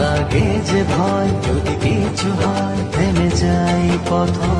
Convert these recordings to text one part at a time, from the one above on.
লাগে যে ভয় যদি কিছু হয় থেমে যাই পথ।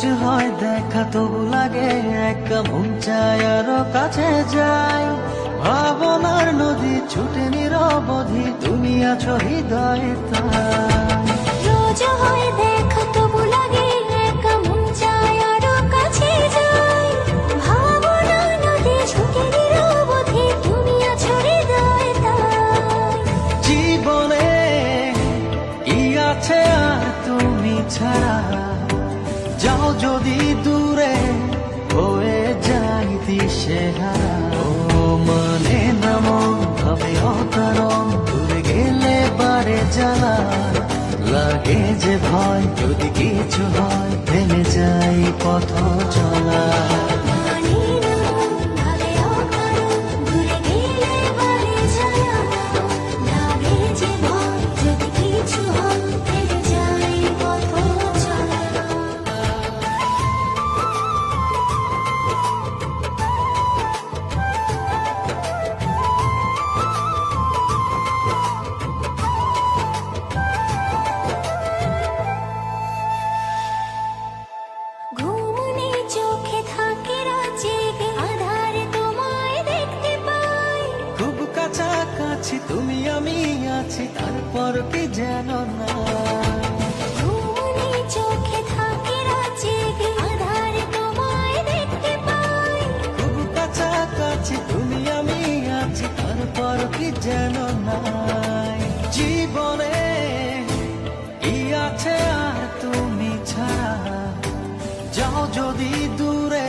রোজ হয় দেখা তবু লাগে একা মন চায় আরও কাছে যাই ভাবনার নদী ছুটে নিরবধি তুমি আছো হৃদয়ে রোজ হয় দেখা তবু লাগে একা মন চায় আরও কাছে যাই ভাবনা নদী ছুটে নিরবধি তুমি আছো হৃদয়ে জীবনে কি আছে আর তুমি ছাড়া? যদি দূরে হয়ে যাই দিশেহারা, ও মানে নাম হবে অকারণ দূরে গেলে পারে জ্বালা। লাগে যে ভয়, যদি কিছু হয়, থেমে যাই পথ। কাছাকাছি তুমি আমি আছি তারপর কি যেন না। তুমি আমি আছি তারপর কি যেন নাই জীবনে কি আছে আর তুমি ছাড়া? যাও যদি দূরে